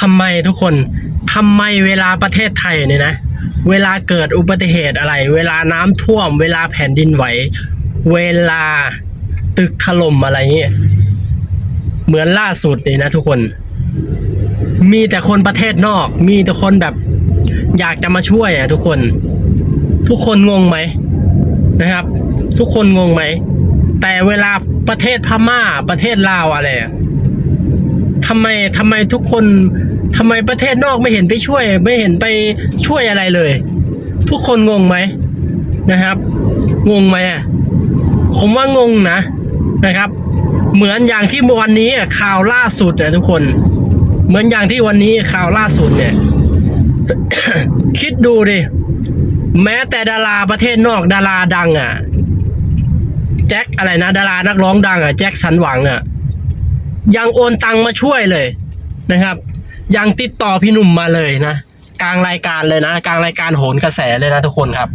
ทำไมทุกคนทำไมเวลาประเทศไทยเนี่ยนะ เวลาเกิดอุบัติเหตุอะไร เวลาน้ำท่วม เวลาแผ่นดินไหว เวลาตึกถล่มอะไรเงี้ยเหมือนล่าสุดนี่นะทุกคน มีแต่คนประเทศนอก มีแต่คนแบบ อยากจะมาช่วยอะทุกคน ทุกคนงงไหมนะครับ ทุกคนงงไหม แต่เวลาประเทศพม่าประเทศลาวอะไรทำไมทำไมทุกคน ทำไมประเทศนอกไม่เห็นไปช่วย ไม่เห็นไปช่วยอะไรเลย ทุกคนงงไหมนะครับ งงไหมอะผมว่างงนะนะครับ เหมือนอย่างที่วันนี้ข่าวล่าสุดเนี่ยทุกคน เหมือนอย่างที่วันนี้ข่าวล่าสุดเนี่ย คิดดูดิแม้แต่ดาราประเทศนอกดาราดัง อะ แจ็คอะไรนะดารานักร้องดังอะแจ็คสันหวังอะยังโอนตังมาช่วยเลยนะครับ ยังติดต่อพี่หนุ่มมาเลยนะกลางรายการเลยนะกลางรายการโหนกระแสเลยนะทุกคนครับ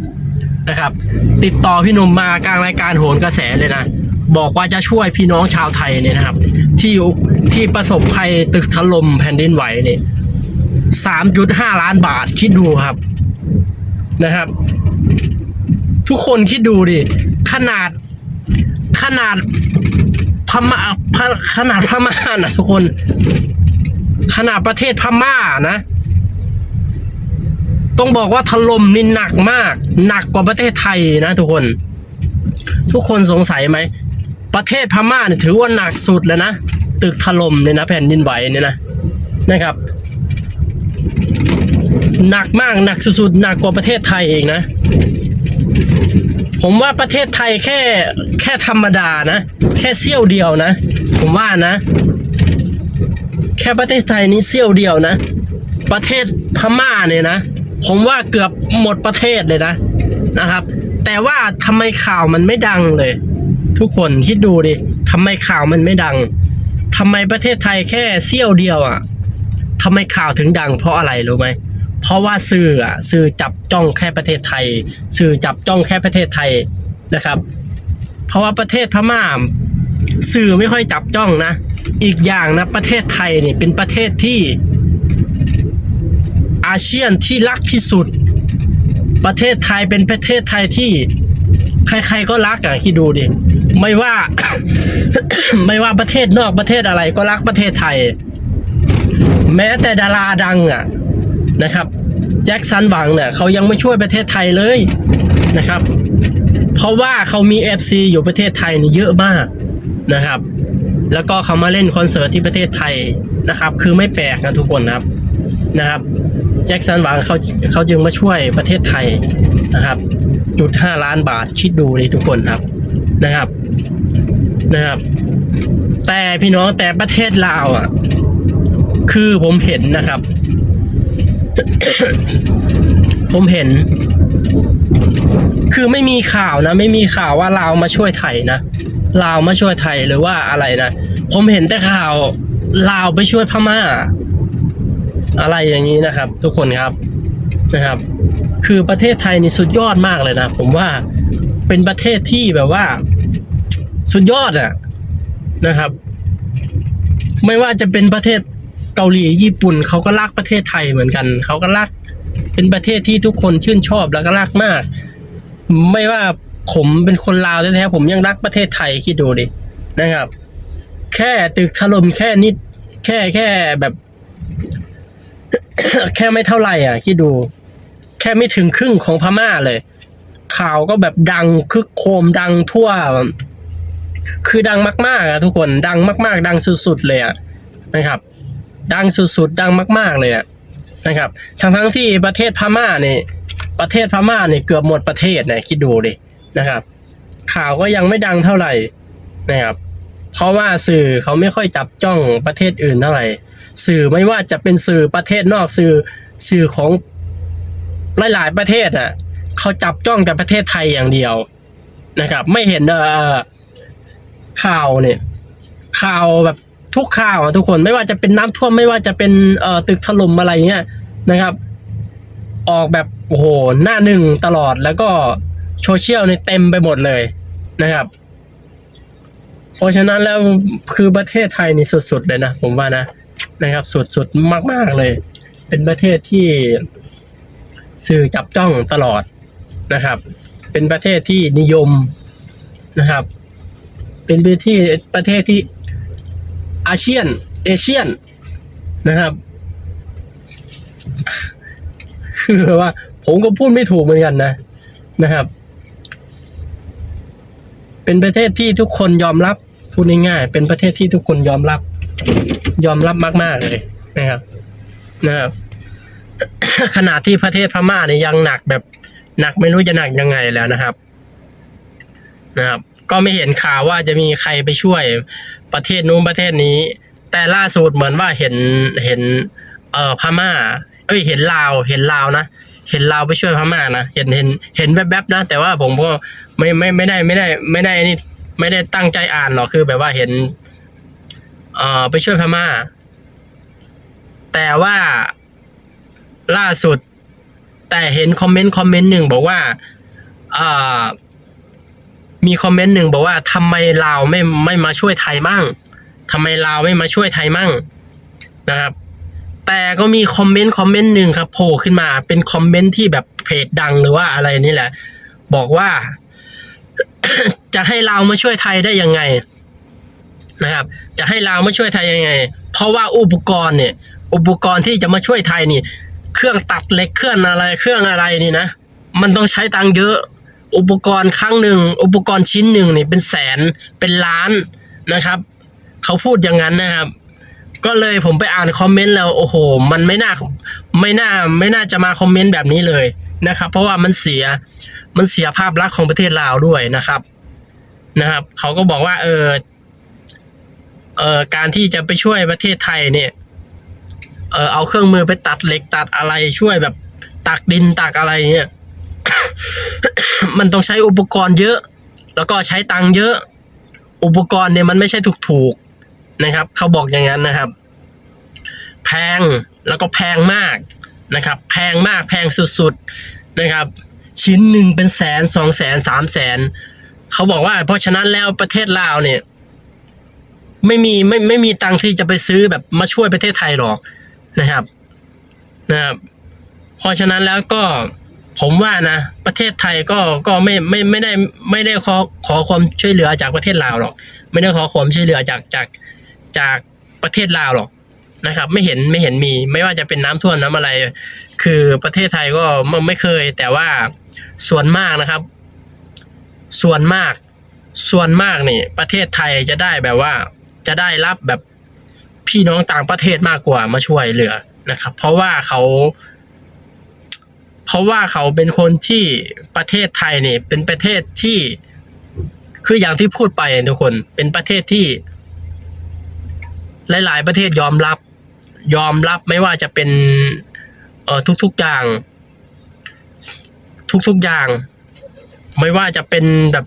นะครับ ติดต่อพี่หนุ่มมากลางรายการโหนกระแสเลยนะบอกว่าจะช่วยพี่น้องชาวไทยเนี่ยนะครับ ที่ที่ประสบภัยตึกถล่มแผ่นดินไหวเนี่ยสามจุดห้าล้านบาทคิดดูครับนะครับ ทุกคนคิดดูดิขนาดขนาดพม่าขนาดพม่านะทุกคน ขนาดประเทศพม่านะ ต้องบอกว่าถล่มนี่หนักมาก หนักกว่าประเทศไทยนะ ทุกคน ทุกคนสงสัยไหม ประเทศพม่าเนี่ยถือว่าหนักสุดแล้วนะ ตึกถล่มเนี่ยนะ แผ่นดินไหวเนี่ยนะนะครับ หนักมากหนักสุดๆหนักกว่าประเทศไทยเองนะผมว่าประเทศไทยแค่แค่ธรรมดานะ แค่เสี้ยวเดียวนะ ผมว่านะ ค่ประเทศไทยนี้เสี้ยวเดียวนะ ประเทศพม่าเนี่ยนะ ผมว่าเกือบหมดประเทศเลยนะนะครับ แต่ว่าทำไมข่าวมันไม่ดังเลย ทุกคนคิดดูดิทำไมข่าวมันไม่ดังทำไมประเทศไทยแค่เสี้ยวเดียวอะทำไมข่าวถึงดัง เพราะอะไรรู้ไหมเพราะว่าสื่ออะสื่อจับจ้องแค่ประเทศไทย สื่อจับจ้องแค่ประเทศไทยนะครับ เพราะว่าประเทศพม่าสื่อไม่ค่อยจับจ้องนะ อีกอย่างนะประเทศไทยเนี่ยเป็นประเทศที่อาเซียนที่รักที่สุด ประเทศไทยเป็นประเทศไทยที่ใคร ๆก็รักอะคิดดูดิไม่ว่า ไม่ว่าประเทศนอกประเทศอะไรก็รักประเทศไทย แม้แต่ดาราดังอะนะครับแจ็คสันหวังเนี่ยเขายังไม่ช่วยประเทศไทยเลยนะครับ เพราะว่าเขามี FC อยู่ประเทศไทยนี่เยอะมากนะครับ แล้วก็เขามาเล่นคอนเสิร์ตที่ประเทศไทยนะครับ คือไม่แปลกนะทุกคนนะครับนะครับแจ็คสันหวังเขาเขาจึงมาช่วยประเทศไทยนะครับจุดห้าล้านบาทคิดดูเลยทุกคนครับนะครับนะครับ แต่พี่น้องแต่ประเทศลาวอะ คือผมเห็นนะครับ ผมเห็น คือไม่มีข่าวนะ ไม่มีข่าวว่าลาวมาช่วยไทยนะ ลาวมาช่วยไทยหรือว่าอะไรนะผมเห็นแต่ข่าวลาวไปช่วยพม่า อะไรอย่างนี้นะครับ ทุกคนครับนะครับ คือประเทศไทยนี่สุดยอดมากเลยนะ ผมว่าเป็นประเทศที่แบบว่า สุดยอดอะนะครับ ไม่ว่าจะเป็นประเทศเกาหลีญี่ปุ่นเขาก็รักประเทศไทยเหมือนกันเขาก็รักเป็นประเทศที่ทุกคนชื่นชอบแล้วก็รักมาก ไม่ว่า ผมเป็นคนลาวแท้ๆผมยังรักประเทศไทยคิดดูดินะครับ แค่ตึกถล่มแค่นิด แค่แค่แบบ แค่ไม่เท่าไหร่อะคิดดู แค่ไม่ถึงครึ่งของพม่าเลย ข่าวก็แบบดังคึกโครมดังทั่ว คือดังมากๆอะทุกคนดังมาก ๆ ดังสุดๆเลยอะนะครับ ดังสุดๆดังมาก ๆ เลยอะนะครับทั้งทั้งๆที่ประเทศพม่าเนี่ยประเทศพม่าเนี่ยเกือบหมดประเทศนะคิดดูดิ นะครับ ข่าวก็ยังไม่ดังเท่าไหร่นะครับ เพราะว่าสื่อเขาไม่ค่อยจับจ้องประเทศอื่นเท่าไหร่ สื่อไม่ว่าจะเป็นสื่อประเทศนอกสื่อสื่อของหลายๆประเทศอะเขาจับจ้องแต่ประเทศไทยอย่างเดียวนะครับ ไม่เห็นเออข่าวเนี่ยข่าวแบบทุกข่าวทุกคนไม่ว่าจะเป็นน้ำท่วมไม่ว่าจะเป็นเอ่อตึกถล่มอะไรเงี้ยนะครับ ออกแบบโอ้โหหน้าหนึ่งตลอดแล้วก็ โซเชียลเนี่ยเต็มไปหมดเลยนะครับ เพราะฉะนั้นแล้วคือประเทศไทยนี่สุดๆเลยนะผมว่านะนะครับ สุดๆมากๆเลย เป็นประเทศที่สื่อจับจ้องตลอดนะครับ เป็นประเทศที่นิยมนะครับ เป็นประเทศประเทศที่อาเซียน เอเชียนนะครับ คือว่าผมก็พูดไม่ถูกเหมือนกันนะนะครับ เป็นประเทศที่ทุกคนยอมรับพูดง่ายๆเป็นประเทศที่ทุกคนยอมรับ ยอมรับมากๆเลยนะครับนะครับขณะที่ประเทศพม่าเนี่ยยังหนักแบบหนักไม่รู้จะหนักยังไงแล้วนะครับ นะครับ ก็ไม่เห็นข่าวว่าจะมีใครไปช่วยประเทศนู้นประเทศนี้ แต่ล่าสุดเหมือนว่าเห็นเห็น เอ่อพม่า เอ้ย เห็นลาว เห็นลาวนะเห็นลาวไปช่วยพม่านะเห็นเห็นเห็นแวบๆนะ แต่ว่าผมก็ ไม่ไม่ไม่ได้ไม่ได้ ไม่ได้นี่ไม่ได้ตั้งใจอ่านหรอกคือแบบว่าเห็น เอ่อ ไปช่วยพม่า แต่ว่าล่าสุด แต่เห็นคอมเมนต์คอมเมนต์หนึ่งบอกว่าอ่ามีคอมเมนต์หนึ่งบอกว่าทำไมลาวไม่ไม่มาช่วยไทยมั่งทำไมลาวไม่มาช่วยไทยมั่งนะครับ แต่ก็มีคอมเมนต์คอมเมนต์หนึ่งครับโผล่ขึ้นมา เป็นคอมเมนต์ที่แบบเพจดังหรือว่าอะไรนี่แหละ บอกว่า จะให้ลาวมาช่วยไทยได้ยังไงนะครับ จะให้ลาวมาช่วยไทยยังไง เพราะว่าอุปกรณ์เนี่ย อุปกรณ์ที่จะมาช่วยไทยนี่ เครื่องตัดเหล็กเครื่องอะไร เครื่องอะไรนี่นะมันต้องใช้ตังค์เยอะ อุปกรณ์ครั้งหนึ่งอุปกรณ์ชิ้นหนึ่งนี่เป็นแสนเป็นล้านนะครับ เขาพูดอย่างนั้นนะครับ ก็เลยผมไปอ่านคอมเมนต์แล้วโอ้โห มันไม่น่าไม่น่าไม่น่าจะมาคอมเมนต์แบบนี้เลยนะครับ เพราะว่ามันเสีย มันเสียภาพลักษณ์ของประเทศลาวด้วยนะครับ นะครับ เขาก็บอกว่า เออเออการที่จะไปช่วยประเทศไทยเนี่ย เออเอาเครื่องมือไปตัดเหล็กตัดอะไรช่วยแบบตักดินตักอะไรเนี่ย มันต้องใช้อุปกรณ์เยอะ แล้วก็ใช้ตังค์เยอะ อุปกรณ์เนี่ยมันไม่ใช่ถูกๆนะครับ เขาบอกอย่างนั้นนะครับ แพงแล้วก็แพงมากนะครับ แพงมากแพงสุดๆนะครับ ชิ้นหนึ่งเป็นแสนสองแสนสามแสนเขาบอกว่า เพราะฉะนั้นแล้วประเทศลาวเนี่ย ไม่มีไม่ไม่มีตังค์ที่จะไปซื้อแบบมาช่วยประเทศไทยหรอกนะครับนะครับเพราะฉะนั้นแล้วก็ผมว่านะประเทศไทยก็ก็ไม่ไม่ไม่ได้ไม่ได้ขอขอความช่วยเหลือจากประเทศลาวหรอก ไม่ได้ขอความช่วยเหลือจากจากจากประเทศลาวหรอก นะครับ ไม่เห็นไม่เห็นมี ไม่ว่าจะเป็นน้ำท่วมน้ำอะไร คือประเทศไทยก็ไม่ไม่เคย แต่ว่าส่วนมากนะครับ ส่วนมาก ส่วนมากนี่ ประเทศไทยจะได้แบบว่า จะได้รับแบบพี่น้องต่างประเทศมากกว่ามาช่วยเหลือนะครับ เพราะว่าเขาเพราะว่าเขาเป็นคนที่ประเทศไทยเนี่ยเป็นประเทศที่คืออย่างที่พูดไปทุกคนเป็นประเทศที่ หลาย ๆ ประเทศยอมรับ ยอมรับไม่ว่าจะเป็นเอ่อทุกๆอย่าง ทุกๆอย่าง ไม่ว่าจะเป็นแบบ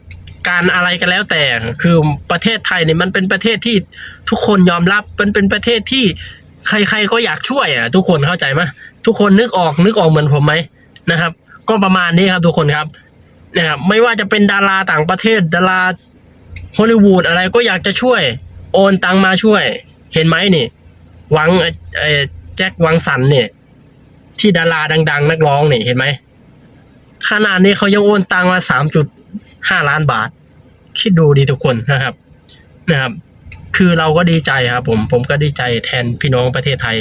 การอะไรกันแล้วแต่ คือประเทศไทยเนี่ยมันเป็นประเทศที่ทุกคนยอมรับมันเป็นประเทศที่ใครๆก็อยากช่วยอะ ทุกคนเข้าใจไหมทุกคนนึกออกนึกออกเหมือนผมไหมนะครับ ก็ประมาณนี้ครับทุกคนครับนะครับไม่ว่าจะเป็นดาราต่างประเทศดาราฮอลลีวูดอะไรก็อยากจะช่วย โอนตังมาช่วย เห็นไหมนี่ วังเออแจ็ควังสันเนี่ย ที่ดาราดัง ๆ นักร้องเนี่ยเห็นไหมขนาดนี้เขายังโอนตังมาสามจุดห้าล้านบาท คิดดูดีทุกคนนะครับ นะครับ คือเราก็ดีใจครับ ผมผมก็ดีใจแทนพี่น้องประเทศไทย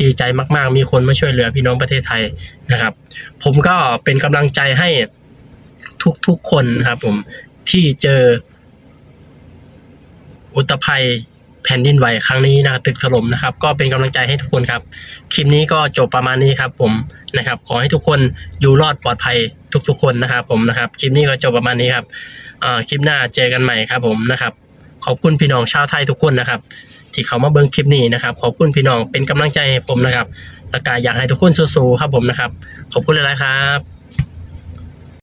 ดีใจมากๆ มีคนมาช่วยเหลือพี่น้องประเทศไทยนะครับ ผมก็เป็นกำลังใจให้ทุกๆคนนะครับ ผมที่เจออุตภัย แผ่นดินไหวครั้งนี้นะครับตึกถล่มนะครับ ก็เป็นกำลังใจให้ทุกคนครับ คลิปนี้ก็จบประมาณนี้ครับผมนะครับ ขอให้ทุกคนอยู่รอดปลอดภัยทุก ๆ คนนะครับ ผมนะครับ คลิปนี้ก็จบประมาณนี้ครับอ่าคลิปหน้าเจอกันใหม่ครับผมนะครับ ขอบคุณพี่น้องชาวไทยทุกคนนะครับ ที่เขามาเบิ่งคลิปนี้นะครับ ขอบคุณพี่น้องเป็นกำลังใจให้ผมนะครับ และก็อยากให้ทุกคนสู้ๆครับผมนะครับ ขอบคุณหลายๆครับ